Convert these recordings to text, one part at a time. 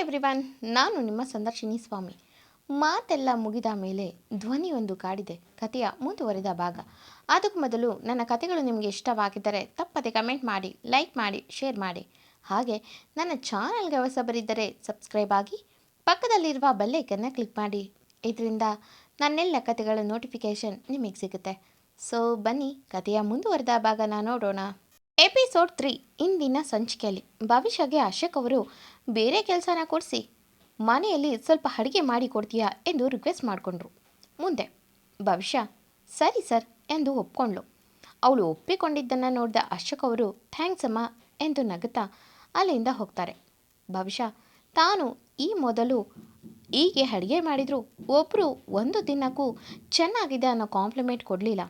Everyone ನಾನು ನಿಮ್ಮ ಸಂದರ್ಶಿನಿ ಸ್ವಾಮಿ. ಮಾತೆಲ್ಲ ಮುಗಿದ ಮೇಲೆ ಧ್ವನಿಯೊಂದು ಕಾಡಿದೆ. ಕಥೆಯ ಮುಂದುವರಿದ ಭಾಗ. ಅದಕ್ಕೂ ಮೊದಲು ನನ್ನ ಕಥೆಗಳು ನಿಮಗೆ ಇಷ್ಟವಾಗಿದ್ದರೆ ತಪ್ಪದೆ ಕಮೆಂಟ್ ಮಾಡಿ ಲೈಕ್ ಮಾಡಿ ಶೇರ್ ಮಾಡಿ. ಹಾಗೆ ನನ್ನ ಚಾನಲ್ಗೆ ಹೊಸಬರಿದ್ದರೆ ಸಬ್ಸ್ಕ್ರೈಬ್ ಆಗಿ, ಪಕ್ಕದಲ್ಲಿರುವ ಬಲ್ಲೇಕನ್ನು ಕ್ಲಿಕ್ ಮಾಡಿ. ಇದರಿಂದ ನನ್ನೆಲ್ಲ ಕಥೆಗಳ ನೋಟಿಫಿಕೇಷನ್ ನಿಮಗೆ ಸಿಗುತ್ತೆ. ಸೊ ಬನ್ನಿ, ಕಥೆಯ ಮುಂದುವರೆದ ಭಾಗನ ನೋಡೋಣ. ಎಪಿಸೋಡ್ ತ್ರೀ, ಇಂದಿನ ಸಂಚಿಕೆಯಲ್ಲಿ. ಭವಿಷ್ಯಗೆ ಅಶೋಕ್ ಅವರು ಬೇರೆ ಕೆಲಸನ ಕೊಡಿಸಿ, ಮನೆಯಲ್ಲಿ ಸ್ವಲ್ಪ ಅಡುಗೆ ಮಾಡಿ ಕೊಡ್ತೀಯಾ ಎಂದು ರಿಕ್ವೆಸ್ಟ್ ಮಾಡಿಕೊಂಡ್ರು. ಮುಂದೆ, ಭವಿಷ್ಯ, ಸರಿ ಸರ್ ಎಂದು ಒಪ್ಕೊಂಡ್ಳು. ಅವಳು ಒಪ್ಪಿಕೊಂಡಿದ್ದನ್ನು ನೋಡಿದ ಅಶೋಕ್ ಅವರು, ಥ್ಯಾಂಕ್ಸ್ ಅಮ್ಮ ಎಂದು ನಗುತ್ತಾ ಅಲ್ಲಿಂದ ಹೋಗ್ತಾರೆ. ಭವಿಷ್ಯ, ತಾನು ಈ ಮೊದಲು ಹೀಗೆ ಅಡುಗೆ ಮಾಡಿದ್ರು ಒಬ್ಬರು ಒಂದು ದಿನಕ್ಕೂ ಚೆನ್ನಾಗಿದೆ ಅನ್ನೋ ಕಾಂಪ್ಲಿಮೆಂಟ್ ಕೊಡಲಿಲ್ಲ.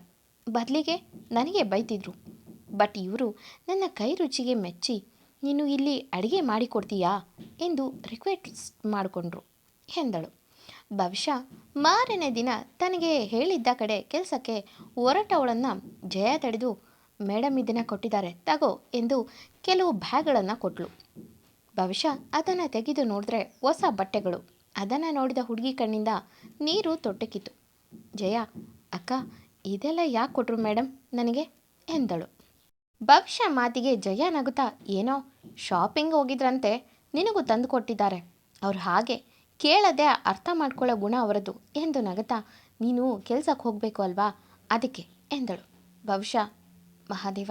ಬದಲಿಗೆ ನನಗೆ ಬೈತಿದ್ರು. ಬಟ್ ಇವರು ನನ್ನ ಕೈ ರುಚಿಗೆ ಮೆಚ್ಚಿ, ನೀನು ಇಲ್ಲಿ ಅಡುಗೆ ಮಾಡಿಕೊಡ್ತೀಯಾ? ಎಂದು ರಿಕ್ವೆಸ್ಟ್ ಮಾಡಿಕೊಂಡ್ರು ಎಂದಳು. ಬಹುಶಃ ಮಾರನೇ ದಿನ ತನಗೆ ಹೇಳಿದ್ದ ಕಡೆ ಕೆಲಸಕ್ಕೆ ಹೊರಟವಳನ್ನು ಜಯ ತಡೆದು ಮೇಡಮ್ ಇದನ್ನು ಕೊಟ್ಟಿದ್ದಾರೆ, ತಗೋ ಎಂದು ಕೆಲವು ಬ್ಯಾಗ್ಗಳನ್ನು ಕೊಟ್ಟಳು ಬಹುಶಃ ಅದನ್ನು ತೆಗೆದು ನೋಡಿದ್ರೆ ಹೊಸ ಬಟ್ಟೆಗಳು, ಅದನ್ನು ನೋಡಿದ ಹುಡುಗಿ ಕಣ್ಣಿಂದ ನೀರು ತೊಟ್ಟಕ್ಕಿತ್ತು ಜಯ, ಅಕ್ಕ, ಇದೆಲ್ಲ ಯಾಕೆ ಕೊಟ್ಟರು ಮೇಡಮ್ ನನಗೆ? ಎಂದಳು. ಭವಿಷ್ಯ ಮಾತಿಗೆ ಜಯ ನಗುತ್ತಾ ಏನೋ ಶಾಪಿಂಗ್ ಹೋಗಿದ್ರಂತೆ ನಿನಗೂ ತಂದು ಕೊಟ್ಟಿದ್ದಾರೆ. ಅವ್ರು ಹಾಗೆ ಕೇಳದೆ ಅರ್ಥ ಮಾಡ್ಕೊಳ್ಳೋ ಗುಣ ಅವರದು ಎಂದು ನಗುತ್ತಾ, ನೀನು ಕೆಲ್ಸಕ್ಕೆ ಹೋಗಬೇಕು ಅಲ್ವಾ? ಅದಕ್ಕೆ ಎಂದಳು. ಭವಿಷ್ಯ, ಮಹಾದೇವ,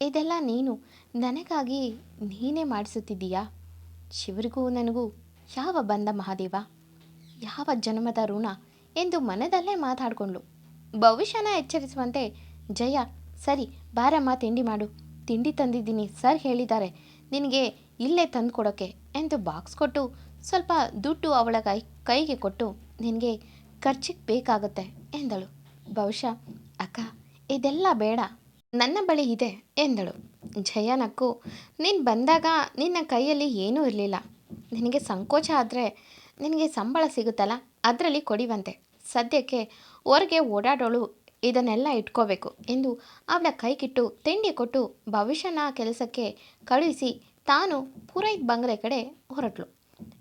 ಇದೆಲ್ಲ ನೀನು ನನಗಾಗಿ ನೀನೇ ಮಾಡಿಸುತ್ತಿದ್ದೀಯಾ? ಶಿವರಿಗೂ ನನಗೂ ಯಾವ ಬಂದ ಮಹಾದೇವ? ಯಾವ ಜನ್ಮದ ಋಣ? ಎಂದು ಮನದಲ್ಲೇ ಮಾತಾಡಿಕೊಂಡ್ಳು. ಭವಿಷ್ಯನ ಎಚ್ಚರಿಸುವಂತೆ ಜಯ ಸರಿ, ಬಾರಮ್ಮ, ತಿಂಡಿ ಮಾಡು. ತಿಂಡಿ ತಂದಿದ್ದೀನಿ, ಸರ್ ಹೇಳಿದ್ದಾರೆ. ನಿನಗೆ ಇಲ್ಲೇ ತಂದು ಕೊಡೋಕ್ಕೆ ಎಂದು ಬಾಕ್ಸ್ ಕೊಟ್ಟು, ಸ್ವಲ್ಪ ದುಡ್ಡು ಅವಳ ಕೈ, ಕೈಗೆ ಕೊಟ್ಟು, ನಿನಗೆ ಖರ್ಚಿಗೆ ಬೇಕಾಗುತ್ತೆ ಎಂದಳು. ಬಹುಶಃ, ಅಕ್ಕ, ಇದೆಲ್ಲ ಬೇಡ, ನನ್ನ ಬಳಿ ಇದೆ, ಎಂದಳು. ಜಯನಕ್ಕು ನೀನು ಬಂದಾಗ ನಿನ್ನ ಕೈಯಲ್ಲಿ ಏನೂ ಇರಲಿಲ್ಲ. ನಿನಗೆ ಸಂಕೋಚ ಆದರೆ ನಿನಗೆ ಸಂಬಳ ಸಿಗುತ್ತಲ್ಲ, ಅದರಲ್ಲಿ ಕೊಡಿವಂತೆ ಸದ್ಯಕ್ಕೆ ಹೊರಗೆ ಓಡಾಡೋಳು ಇದನ್ನೆಲ್ಲ ಇಟ್ಕೋಬೇಕು ಎಂದು ಅವಳ ಕೈಕಿಟ್ಟು ತಿಂಡಿ ಕೊಟ್ಟು ಭವಿಷ್ಯನ ಕೆಲಸಕ್ಕೆ ಕಳುಹಿಸಿ ತಾನು ಪುರೈತ್ ಬಂಗ್ಲೆ ಕಡೆ ಹೊರಟಳು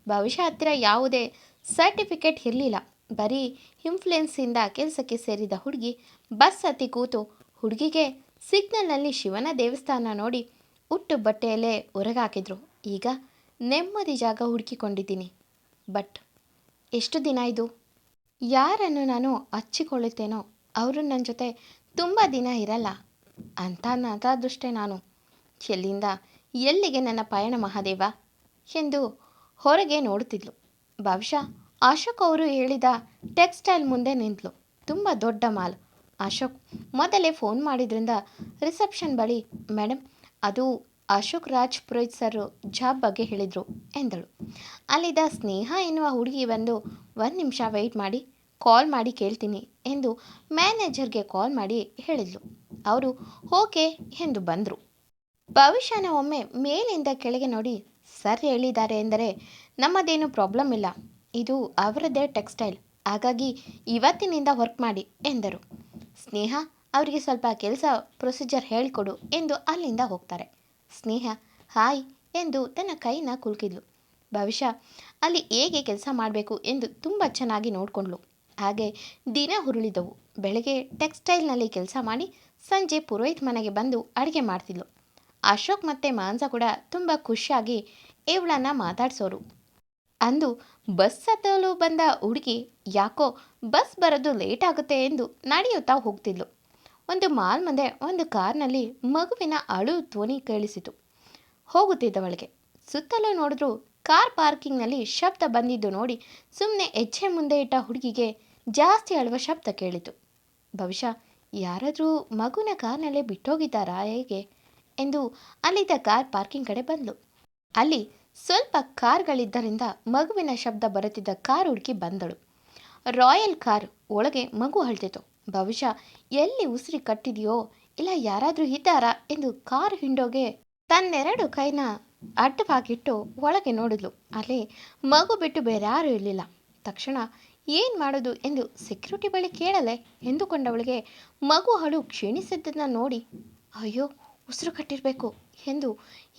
ಭವಿಷ್ಯ ಹತ್ತಿರ ಯಾವುದೇ ಸರ್ಟಿಫಿಕೇಟ್ ಇರಲಿಲ್ಲ. ಬರೀ ಇನ್ಫ್ಲುಯೆನ್ಸಿಂದ ಕೆಲಸಕ್ಕೆ ಸೇರಿದ ಹುಡುಗಿ ಬಸ್ ಹತ್ತಿ ಕೂತು ಹುಡುಗಿಗೆ ಸಿಗ್ನಲ್ನಲ್ಲಿ ಶಿವನ ದೇವಸ್ಥಾನ ನೋಡಿ ಉಟ್ಟು ಬಟ್ಟೆಯಲ್ಲೇ ಹೊರಗಾಕಿದ್ರು ಈಗ ನೆಮ್ಮದಿ ಜಾಗ ಹುಡುಕಿಕೊಂಡಿದ್ದೀನಿ. ಬಟ್ ಎಷ್ಟು ದಿನ ಇದು? ಯಾರನ್ನು ನಾನು ಹಚ್ಚಿಕೊಳ್ಳುತ್ತೇನೋ ಅವರು ನನ್ನ ಜೊತೆ ತುಂಬ ದಿನ ಇರಲ್ಲ ಅಂತ ನತಾದೃಷ್ಟೇ ನಾನು. ಎಲ್ಲಿಂದ ಎಲ್ಲಿಗೆ ನನ್ನ ಪಯಣ ಮಹಾದೇವ ಎಂದು ಹೊರಗೆ ನೋಡುತ್ತಿದ್ಲು. ಬಹುಶಃ ಅಶೋಕ್ ಅವರು ಹೇಳಿದ ಟೆಕ್ಸ್ಟೈಲ್ ಮುಂದೆ ನಿಂತಳು ತುಂಬ ದೊಡ್ಡ ಮಾಲ್. ಅಶೋಕ್ ಮೊದಲೇ ಫೋನ್ ಮಾಡಿದ್ರಿಂದ ರಿಸೆಪ್ಷನ್ ಬಳಿ ಮೇಡಮ್ ಅದು ಅಶೋಕ್ ರಾಜ್ ಪುರೋಹಿತ್ ಸರ್ ಜಾಬ್ ಬಗ್ಗೆ ಹೇಳಿದರು, ಎಂದಳು. ಅಲ್ಲಿದ್ದ ಸ್ನೇಹ ಎನ್ನುವ ಹುಡುಗಿ ಬಂದು, ಒಂದು ನಿಮಿಷ ವೆಯ್ಟ್ ಮಾಡಿ. ಕಾಲ್ ಮಾಡಿ ಕೇಳ್ತೀನಿ ಎಂದು ಮ್ಯಾನೇಜರ್ಗೆ ಕಾಲ್ ಮಾಡಿ ಹೇಳಿದ್ಲು. ಅವರು, ಓಕೆ ಎಂದು ಬಂದರು. ಭವಿಷ್ಯನ ಒಮ್ಮೆ ಮೇಲಿಂದ ಕೆಳಗೆ ನೋಡಿ, ಸರ್ ಹೇಳಿದ್ದಾರೆ ಎಂದರೆ ನಮ್ಮದೇನು ಪ್ರಾಬ್ಲಮ್ ಇಲ್ಲ. ಇದು ಅವರದ್ದೇ ಟೆಕ್ಸ್ಟೈಲ್. ಹಾಗಾಗಿ ಇವತ್ತಿನಿಂದ ವರ್ಕ್ ಮಾಡಿ ಎಂದರು. ಸ್ನೇಹ, ಅವರಿಗೆ ಸ್ವಲ್ಪ ಕೆಲಸ, ಪ್ರೊಸೀಜರ್ ಹೇಳಿಕೊಡು ಎಂದು ಅಲ್ಲಿಂದ ಹೋಗ್ತಾರೆ. ಸ್ನೇಹ, ಹಾಯ್ ಎಂದು ತನ್ನ ಕೈನ ಕುಲ್ಕಿದ್ಲು. ಭವಿಷ್ಯ, ಅಲ್ಲಿ ಹೇಗೆ ಕೆಲಸ ಮಾಡಬೇಕು ಎಂದು ತುಂಬ ಚೆನ್ನಾಗಿ ನೋಡಿಕೊಂಡ್ಳು. ಹಾಗೆ ದಿನ ಹುರುಳಿದವು. ಬೆಳಗ್ಗೆ ಟೆಕ್ಸ್ಟೈಲ್ನಲ್ಲಿ ಕೆಲಸ ಮಾಡಿ ಸಂಜೆ ಪುರೋಹಿತ್ ಮನೆಗೆ ಬಂದು ಅಡುಗೆ ಮಾಡ್ತಿದ್ಲು. ಅಶೋಕ್ ಮತ್ತು ಮಾಂಸ ಕೂಡ ತುಂಬ ಖುಷಿಯಾಗಿ ಇವಳನ್ನು ಮಾತಾಡ್ಸೋರು. ಅಂದು ಬಸ್ ಹತ್ತಲು ಬಂದ ಹುಡುಗಿ, ಯಾಕೋ ಬಸ್ ಬರೋದು ಲೇಟ್ ಆಗುತ್ತೆ ಎಂದು ನಡೆಯುತ್ತಾ ಹೋಗ್ತಿದ್ಲು. ಒಂದು ಮಾಲ್ ಮುಂದೆ ಒಂದು ಕಾರ್ನಲ್ಲಿ ಮಗುವಿನ ಅಳು ಧ್ವನಿ ಕೇಳಿಸಿತು. ಹೋಗುತ್ತಿದ್ದವಳಿಗೆ ಸುತ್ತಲೂ ನೋಡಿದ್ರು ಕಾರ್ ಪಾರ್ಕಿಂಗ್ನಲ್ಲಿ ಶಬ್ದ ಬಂದಿದ್ದು ನೋಡಿ ಸುಮ್ಮನೆ ಹೆಜ್ಜೆ ಮುಂದೆ ಇಟ್ಟ ಹುಡುಗಿಗೆ ಜಾಸ್ತಿ ಅಳುವ ಶಬ್ದ ಕೇಳಿತು. ಬಹುಶಃ ಯಾರಾದರೂ ಮಗುನ ಕಾರ್ನಲ್ಲೇ ಬಿಟ್ಟೋಗಿದ್ದಾರಾ ಹೇಗೆ ಎಂದು ಅಲ್ಲಿದ್ದ ಕಾರ್ ಪಾರ್ಕಿಂಗ್ ಕಡೆ ಬಂದ್ಲು. ಅಲ್ಲಿ ಸ್ವಲ್ಪ ಕಾರ್ಗಳಿದ್ದರಿಂದ ಮಗುವಿನ ಶಬ್ದ ಬರುತ್ತಿದ್ದ ಕಾರ್ ಹುಡುಕಿ ಬಂದಳು. ರಾಯಲ್ ಕಾರ್ ಒಳಗೆ ಮಗು ಅಳ್ತಿತ್ತು. ಬಹುಶಃ ಎಲ್ಲಿ ಉಸಿರಿ ಕಟ್ಟಿದೆಯೋ ಇಲ್ಲ ಯಾರಾದರೂ ಇದ್ದಾರಾ ಎಂದು ಕಾರ್ ಹಿಂಡೋಗೆ ತನ್ನೆರಡು ಕೈನ ಅಡ್ಡವಾಗಿಟ್ಟು ಒಳಗೆ ನೋಡಿದ್ಲು. ಅಲ್ಲಿ ಮಗು ಬಿಟ್ಟು ಬೇರೆ ಯಾರೂ ಇರಲಿಲ್ಲ. ತಕ್ಷಣ ಏನು ಮಾಡೋದು ಎಂದು ಸೆಕ್ಯೂರಿಟಿ ಬಳಿ ಕೇಳಲೆ ಎಂದುಕೊಂಡವಳಿಗೆ, ಮಗು ಅಳು ಕ್ಷೀಣಿಸಿದ್ದನ್ನು ನೋಡಿ, ಅಯ್ಯೋ, ಉಸಿರು ಕಟ್ಟಿರಬೇಕು ಎಂದು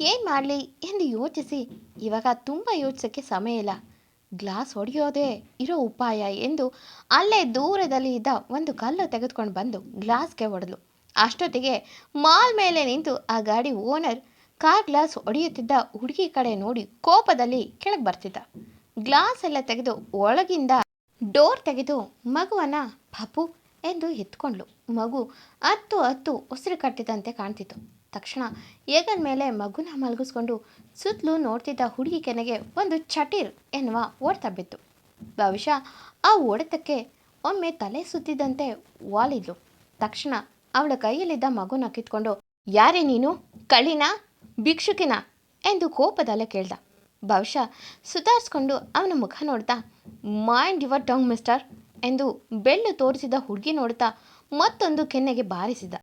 ಏನು ಮಾಡಲಿ ಎಂದು ಯೋಚಿಸಿ, ಇವಾಗ ತುಂಬ ಯೋಚಿಸೋಕ್ಕೆ ಸಮಯ ಇಲ್ಲ. ಗ್ಲಾಸ್ ಹೊಡೆಯೋದೇ ಇರೋ ಉಪಾಯ ಎಂದು ಅಲ್ಲೇ ದೂರದಲ್ಲಿ ಇದ್ದ ಒಂದು ಕಲ್ಲು ತೆಗೆದುಕೊಂಡು ಬಂದು ಗ್ಲಾಸ್ಗೆ ಹೊಡೆದ್ಲು ಅಷ್ಟೊತ್ತಿಗೆ ಮಾಲ್ ಮೇಲೆ ನಿಂತು ಆ ಗಾಡಿ ಓನರ್ ಕಾರ್ ಗ್ಲಾಸ್ ಹೊಡೆಯುತ್ತಿದ್ದ ಹುಡುಗಿ ಕಡೆ ನೋಡಿ ಕೋಪದಲ್ಲಿ ಕೆಳಗೆ ಬರ್ತಿದ್ದ. ಗ್ಲಾಸ್ ಎಲ್ಲ ತೆಗೆದು ಒಳಗಿಂದ ಡೋರ್ ತೆಗೆದು ಮಗುವನ್ನ ಪಾಪು ಎಂದು ಎತ್ಕೊಂಡ್ಳು ಮಗು ಹತ್ತು ಹತ್ತು ಉಸಿರು ಕಟ್ಟಿದಂತೆ ಕಾಣ್ತಿತ್ತು. ತಕ್ಷಣ ಏಗದ ಮೇಲೆ ಮಗುನ ಮಲಗಿಸ್ಕೊಂಡು ಸುತ್ತಲೂ ನೋಡ್ತಿದ್ದ ಹುಡುಗಿ ಕೆನೆಗೆ ಒಂದು ಚಟೀರ್ ಎನ್ನುವ ಓಡ್ತಾ ಬಿತ್ತು ಬಹುಶಃ ಆ ಹೊಡೆತಕ್ಕೆ ಒಮ್ಮೆ ತಲೆ ಸುತ್ತಿದಂತೆ ವಾಲಿದ್ಲು. ತಕ್ಷಣ ಅವಳ ಕೈಯಲ್ಲಿದ್ದ ಮಗುನ ಕಿತ್ಕೊಂಡು, ಯಾರೇ ನೀನು? ಕಳಿನ ಭಿಕ್ಷುಕಿನ? ಎಂದು ಕೋಪದಲ್ಲೇ ಕೇಳ್ದ. ಬಹುಶಃ ಸುಧಾರಿಸ್ಕೊಂಡು ಅವನ ಮುಖ ನೋಡ್ತಾ ಮೈಂಡ್ ಯುವರ್ ಟಂಗ್ ಮಿಸ್ಟರ್ ಎಂದು ಬೆಳ್ಳು ತೋರಿಸಿದ ಹುಡುಗಿ ನೋಡ್ತಾ ಮತ್ತೊಂದು ಕೆನ್ನೆಗೆ ಬಾರಿಸಿದ.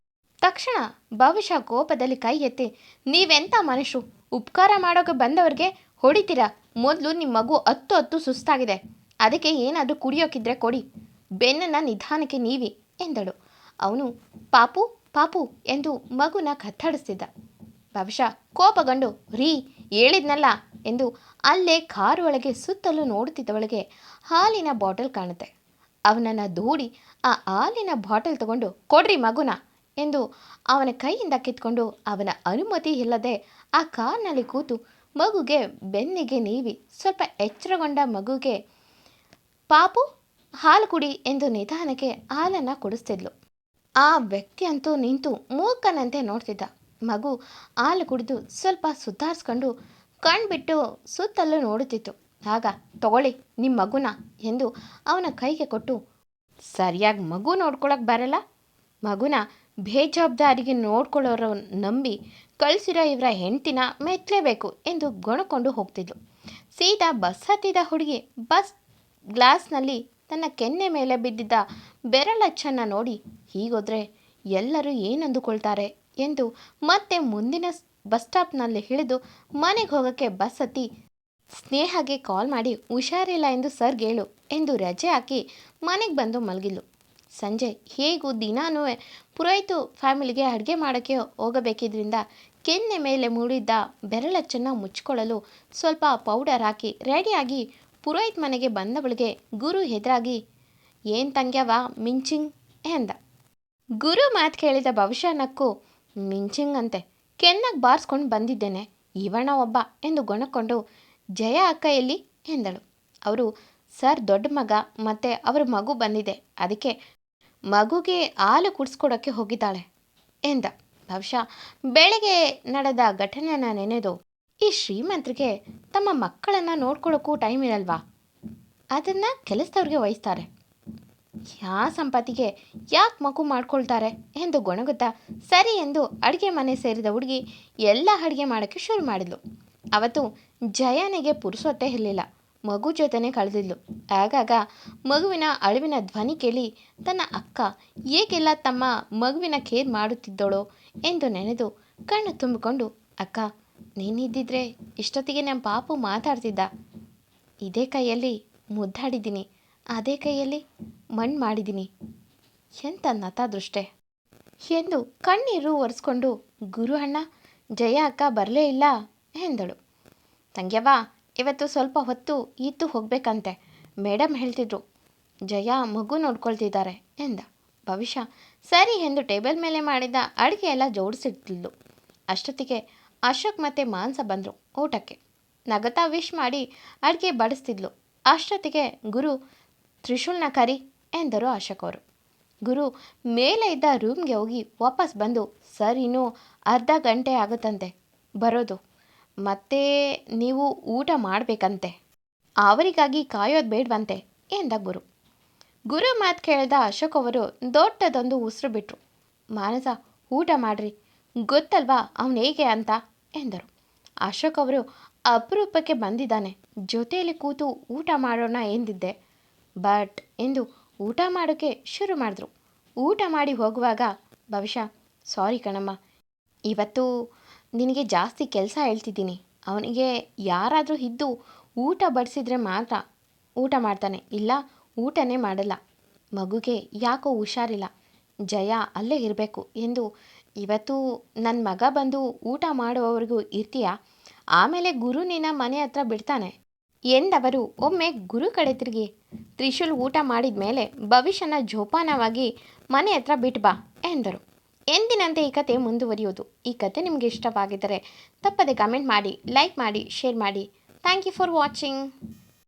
ತಕ್ಷಣ ಬಹುಶಃ ಕೋಪದಲ್ಲಿ ಕೈ ಎತ್ತಿ ನೀವೆಂಥ ಮನುಷ್ಯರು? ಉಪಕಾರ ಮಾಡೋಕೆ ಬಂದವ್ರಿಗೆ ಹೊಡಿತೀರಾ? ಮೊದಲು ನಿಮ್ಮ ಮಗು ಹತ್ತು ಹತ್ತು ಸುಸ್ತಾಗಿದೆ. ಅದಕ್ಕೆ ಏನಾದರೂ ಕುಡಿಯೋಕಿದ್ರೆ ಕೊಡಿ. ಬೆನ್ನನ್ನು ನಿಧಾನಕ್ಕೆ ನೀವಿ, ಎಂದಳು. ಅವನು, ಪಾಪು ಪಾಪು, ಎಂದು ಮಗುನ ಕತ್ತಡಿಸ್ತಿದ್ದ ಬಹುಶಃ ಕೋಪಗೊಂಡು, ರೀ, ಹೇಳಿದ್ನಲ್ಲ ಎಂದು ಅಲ್ಲೇ ಕಾರು ಒಳಗೆ ಸುತ್ತಲೂ ನೋಡುತ್ತಿದ್ದವಳಿಗೆ ಹಾಲಿನ ಬಾಟಲ್ ಕಾಣುತ್ತೆ. ಅವನನ್ನು ದೂಡಿ ಆ ಹಾಲಿನ ಬಾಟಲ್ ತಗೊಂಡು, ಕೊಡ್ರಿ ಮಗುನ ಎಂದು ಅವನ ಕೈಯಿಂದ ಕಿತ್ಕೊಂಡು ಅವನ ಅನುಮತಿ ಇಲ್ಲದೆ ಆ ಕಾರ್ನಲ್ಲಿ ಕೂತು ಮಗುಗೆ ಬೆನ್ನಿಗೆ ನೀವಿ, ಸ್ವಲ್ಪ ಎಚ್ಚರಗೊಂಡ ಮಗುಗೆ, ಪಾಪು, ಹಾಲು ಕುಡಿ ಎಂದು ನಿಧಾನಕ್ಕೆ ಹಾಲನ್ನು ಕುಡಿಸ್ತಿದ್ಲು. ಆ ವ್ಯಕ್ತಿ ಅಂತೂ ನಿಂತು ಮೂಕನಂತೆ ನೋಡ್ತಿದ್ದ. ಮಗು ಹಾಲು ಕುಡಿದು ಸ್ವಲ್ಪ ಸುಧಾರಿಸ್ಕೊಂಡು ಕಣ್ಬಿಟ್ಟು ಸುತ್ತಲೂ ನೋಡುತ್ತಿತ್ತು. ಆಗ ತಗೊಳ್ಳಿ ನಿಮ್ಮ ಮಗುನ ಎಂದು ಅವನ ಕೈಗೆ ಕೊಟ್ಟು, ಸರಿಯಾಗಿ ಮಗು ನೋಡ್ಕೊಳಕ್ಕೆ ಬರಲ್ಲ. ಮಗುನ ಬೇಜವಾಬ್ದಾರಿಗೆ ನೋಡ್ಕೊಳ್ಳೋರು ನಂಬಿ ಕಳಿಸಿರೋ ಇವರ ಹೆಂಡ್ತಿನ ಮೆಚ್ಚಲೇಬೇಕು ಎಂದು ಗೊಣಕೊಂಡು ಹೋಗ್ತಿದ್ಲು. ಸೀದಾ ಬಸ್ ಹತ್ತಿದ ಹುಡುಗಿ ಬಸ್ ಗ್ಲಾಸ್ನಲ್ಲಿ ತನ್ನ ಕೆನ್ನೆ ಮೇಲೆ ಬಿದ್ದಿದ್ದ ಬೆರಳಚ್ಚನ್ನು ನೋಡಿ ಹೀಗೋದ್ರೆ ಎಲ್ಲರೂ ಏನಂದುಕೊಳ್ತಾರೆ? ಎಂದು ಮತ್ತೆ ಮುಂದಿನ ಬಸ್ ಸ್ಟಾಪ್ನಲ್ಲಿ ಹಿಡಿದು ಮನೆಗೆ ಹೋಗೋಕ್ಕೆ ಬಸ್ ಹತ್ತಿ ಸ್ನೇಹಗೆ ಕಾಲ್ ಮಾಡಿ ಹುಷಾರಿಲ್ಲ ಎಂದು ಸರ್ ಹೇಳು ಎಂದು ರಜೆ ಹಾಕಿ ಮನೆಗೆ ಬಂದು ಮಲಗಿದ್ಲು. ಸಂಜೆ ಹೇಗೂ ದಿನಾನೂ ಪುರೋಹಿತು ಫ್ಯಾಮಿಲಿಗೆ ಅಡುಗೆ ಮಾಡೋಕ್ಕೆ ಹೋಗಬೇಕಿದ್ರಿಂದ ಕೆನ್ನೆ ಮೇಲೆ ಮೂಡಿದ್ದ ಬೆರಳಚ್ಚನ್ನು ಮುಚ್ಚಿಕೊಳ್ಳಲು ಸ್ವಲ್ಪ ಪೌಡರ್ ಹಾಕಿ ರೆಡಿಯಾಗಿ ಪುರೋಹಿತ್ ಮನೆಗೆ ಬಂದವಳಿಗೆ ಗುರು ಎದುರಾಗಿ ಏನು ತಂಗ್ಯವಾ ಮಿಂಚಿಂಗ್? ಎಂದ. ಗುರು ಮಾತು ಕೇಳಿದ ಭವಿಷ್ಯನಕ್ಕೂ ನಕ್ಕು ಮಿಂಚಿಂಗ್ ಅಂತೆ ಕೆನ್ನಾಗಿ ಬಾರಿಸ್ಕೊಂಡು ಬಂದಿದ್ದೇನೆ ಇವಣ ಒಬ್ಬ ಎಂದು ಗೊಣಕೊಂಡು ಜಯ ಅಕ್ಕ ಎಲ್ಲಿ ಎಂದಳು. ಅವರು, ಸರ್, ದೊಡ್ಡ ಮಗ, ಮತ್ತು ಅವರ ಮಗು ಬಂದಿದೆ, ಅದಕ್ಕೆ ಮಗುಗೆ ಹಾಲು ಕುಡಿಸ್ಕೊಡೋಕ್ಕೆ ಹೋಗಿದ್ದಾಳೆ ಎಂದ. ಬಹುಶಃ ಬೆಳಗ್ಗೆ ನಡೆದ ಘಟನೆನ ನೆನೆದು ಈ ಶ್ರೀಮಂತರಿಗೆ ತಮ್ಮ ಮಕ್ಕಳನ್ನು ನೋಡ್ಕೊಳ್ಳೋಕ್ಕೂ ಟೈಮ್ ಇರಲ್ವಾ? ಅದನ್ನು ಕೆಲಸದವ್ರಿಗೆ ವಹಿಸ್ತಾರೆ. ಯಾ ಸಂಪತ್ತಿಗೆ ಯಾಕೆ ಮಗು ಮಾಡ್ಕೊಳ್ತಾರೆ ಎಂದು ಗೊಣಗುತ್ತಾ ಸರಿ ಎಂದು ಅಡುಗೆ ಮನೆ ಸೇರಿದ ಹುಡುಗಿ ಎಲ್ಲ ಅಡುಗೆ ಮಾಡೋಕ್ಕೆ ಶುರು ಮಾಡಿದ್ಲು. ಅವತ್ತು ಜಯನಿಗೆ ಪುರುಸೊತ್ತೆ ಇರಲಿಲ್ಲ. ಮಗು ಜೊತೆನೇ ಕಳೆದಿದ್ಲು. ಆಗಾಗ ಮಗುವಿನ ಅಳುವಿನ ಧ್ವನಿ ಕೇಳಿ ತನ್ನ ಅಕ್ಕ ಏಕೆಲ್ಲ ತಮ್ಮ ಮಗುವಿನ ಕೇರ್ ಮಾಡುತ್ತಿದ್ದಳೋ ಎಂದು ನೆನೆದು ಕಣ್ಣು ತುಂಬಿಕೊಂಡು, ಅಕ್ಕ, ನೀನಿದ್ದಿದ್ರೆ ಇಷ್ಟೊತ್ತಿಗೆ ನಮ್ಮ ಪಾಪು ಮಾತಾಡ್ತಿದ್ದ. ಇದೇ ಕೈಯಲ್ಲಿ ಮುದ್ದಾಡಿದ್ದೀನಿ. ಅದೇ ಕೈಯಲ್ಲಿ ಮಣ್ಣು ಮಾಡಿದ್ದೀನಿ ಎಂಥ ನತಾದೃಷ್ಟೆ. ಎಂದು ಕಣ್ಣೀರು ಒರೆಸ್ಕೊಂಡು, ಗುರು ಅಣ್ಣ, ಜಯ ಅಕ್ಕ ಬರಲೇ ಇಲ್ಲ ಎಂದಳು. ತಂಗ್ಯವ್ವ, ಇವತ್ತು ಸ್ವಲ್ಪ ಹೊತ್ತು ಇದ್ದು ಹೋಗಬೇಕಂತೆ. ಮೇಡಮ್ ಹೇಳ್ತಿದ್ರು. ಜಯ ಮಗು ನೋಡ್ಕೊಳ್ತಿದ್ದಾರೆ ಎಂದ. ಭವಿಷ್ಯ. ಸರಿ ಎಂದು ಟೇಬಲ್ ಮೇಲೆ ಮಾಡಿದ ಅಡುಗೆ ಎಲ್ಲ ಜೋಡಿಸಿಟ್ಲು ಅಷ್ಟೊತ್ತಿಗೆ ಅಶೋಕ್ ಮತ್ತು ಮಾನ್ಸ ಬಂದರು ಊಟಕ್ಕೆ. ನಗತಾ ವಿಶ್ ಮಾಡಿ ಅಡುಗೆ ಬಡಿಸ್ತಿದ್ಲು. ಅಷ್ಟೊತ್ತಿಗೆ ಗುರು, ತ್ರಿಶೂಲ್ನ ಕರಿ ಎಂದರು ಅಶೋಕ್ ಅವರು. ಗುರು, ಮೇಲೆ ಇದ್ದ ರೂಮ್ಗೆ ಹೋಗಿ ವಾಪಸ್ ಬಂದು, ಸರ್, ಇನ್ನೂ ಅರ್ಧ ಗಂಟೆ ಆಗುತ್ತಂತೆ, ಬರೋದು. ಮತ್ತೆ ನೀವು ಊಟ ಮಾಡಬೇಕಂತೆ. ಅವರಿಗಾಗಿ ಕಾಯೋದು ಬೇಡವಂತೆ, ಎಂದ ಗುರು. ಗುರು ಮಾತು ಕೇಳಿದ ಅಶೋಕ್ ಅವರು ದೊಡ್ಡದೊಂದು ಉಸಿರು ಬಿಟ್ರು. ಮಾನಸ, ಊಟ ಮಾಡ್ರಿ. ಗೊತ್ತಲ್ವಾ ಅವನು ಹೇಗೆ ಅಂತ? ಎಂದರು. ಅಶೋಕ್ ಅವರು ಅಪರೂಪಕ್ಕೆ ಬಂದಿದ್ದಾನೆ. ಜೊತೆಯಲ್ಲಿ ಕೂತು ಊಟ ಮಾಡೋಣ ಎಂದಿದ್ದೆ. ಬಟ್ ಎಂದು ಊಟ ಮಾಡೋಕ್ಕೆ ಶುರು ಮಾಡಿದ್ರು. ಊಟ ಮಾಡಿ ಹೋಗುವಾಗ, ಭವಿಷ್ಯ ಸಾರಿ ಕಣಮ್ಮ. ಇವತ್ತು ನಿನಗೆ ಜಾಸ್ತಿ ಕೆಲಸ ಹೇಳ್ತಿದ್ದೀನಿ. ಅವನಿಗೆ ಯಾರಾದರೂ ಇದ್ದು ಊಟ ಬಡಿಸಿದ್ರೆ ಮಾತ್ರ ಊಟ ಮಾಡ್ತಾನೆ. ಇಲ್ಲ, ಊಟನೇ ಮಾಡಲ್ಲ. ಮಗುಗೆ ಯಾಕೋ ಹುಷಾರಿಲ್ಲ. ಜಯ ಅಲ್ಲೇ ಇರಬೇಕು ಎಂದು ಇವತ್ತು ನನ್ನ ಮಗ ಬಂದು ಊಟ ಮಾಡುವವರೆಗೂ ಇರ್ತೀಯಾ? ಆಮೇಲೆ ಗುರು ನಿನ್ನ ಮನೆ ಹತ್ರ ಬಿಡ್ತಾನೆ. ಎಂದವರು ಒಮ್ಮೆ ಗುರು ಕಡೆ ತಿರುಗಿ ತ್ರಿಶೂಲ್ ಊಟ ಮಾಡಿದ ಮೇಲೆ ಭವಿಷ್ಯನ ಜೋಪಾನವಾಗಿ ಮನೆ ಹತ್ರ ಬಿಟ್ಟು ಬಾ ಎಂದರು. ಎಂದಿನಂತೆ ಈ ಕತೆ ಮುಂದುವರಿಯೋದು? ಈ ಕತೆ ನಿಮಗೆ ಇಷ್ಟವಾಗಿದ್ದರೆ ತಪ್ಪದೆ ಕಮೆಂಟ್ ಮಾಡಿ ಲೈಕ್ ಮಾಡಿ ಶೇರ್ ಮಾಡಿ. Thank you for watching